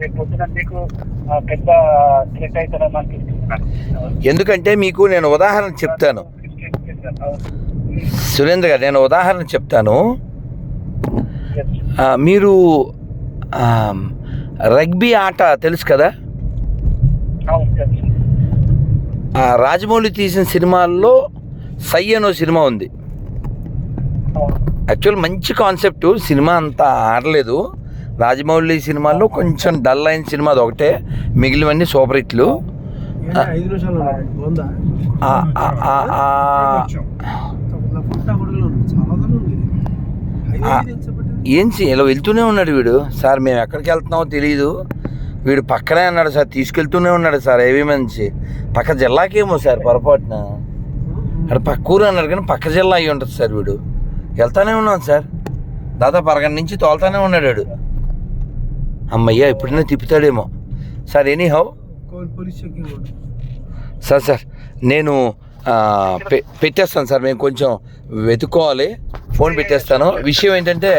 రేపు పొద్దున మీకు ఆ, పెద్ద థ్రెట్ అవుతారని అనిపిస్తున్నాను ఎందుకంటే మీకు నేను ఉదాహరణ చెప్తాను. సురేంద్ర గారు నేను ఉదాహరణ చెప్తాను. మీరు రగ్బీ ఆట తెలుసు కదా? రాజమౌళి తీసిన సినిమాల్లో సై అనో సినిమా ఉంది. యాక్చువల్ మంచి కాన్సెప్ట్ సినిమా అంతా ఆడలేదు. రాజమౌళి సినిమాల్లో కొంచెం డల్ అయిన సినిమా అది ఒకటే. మిగిలినవన్నీ సూపర్ హిట్లు? ఏం ఇలా వెళ్తూనే ఉన్నాడు వీడు. సార్ మేము ఎక్కడికి వెళ్తున్నామో తెలియదు వీడు పక్కనే ఉన్నాడు సార్. తీసుకెళ్తూనే ఉన్నాడు సార్ ఏవి మంచి పక్క జిల్లాకేమో సార్ పొరపాటున. అక్కడ పక్క ఊరు అన్నాడు కానీ పక్క జిల్లా అయి ఉంటుంది సార్ వీడు. వెళ్తానే ఉన్నాం సార్. దాదాపు అరగంట నుంచి తోలుతానే ఉన్నాడు వీడు. అమ్మయ్య ఎప్పుడైనా తిప్పుతాడేమో. Sir any how sir sir నేను పెట్టేస్తాను సార్ మేము కొంచెం వెతుక్కోవాలి. ఫోన్ పెట్టేస్తాను. విషయం ఏంటంటే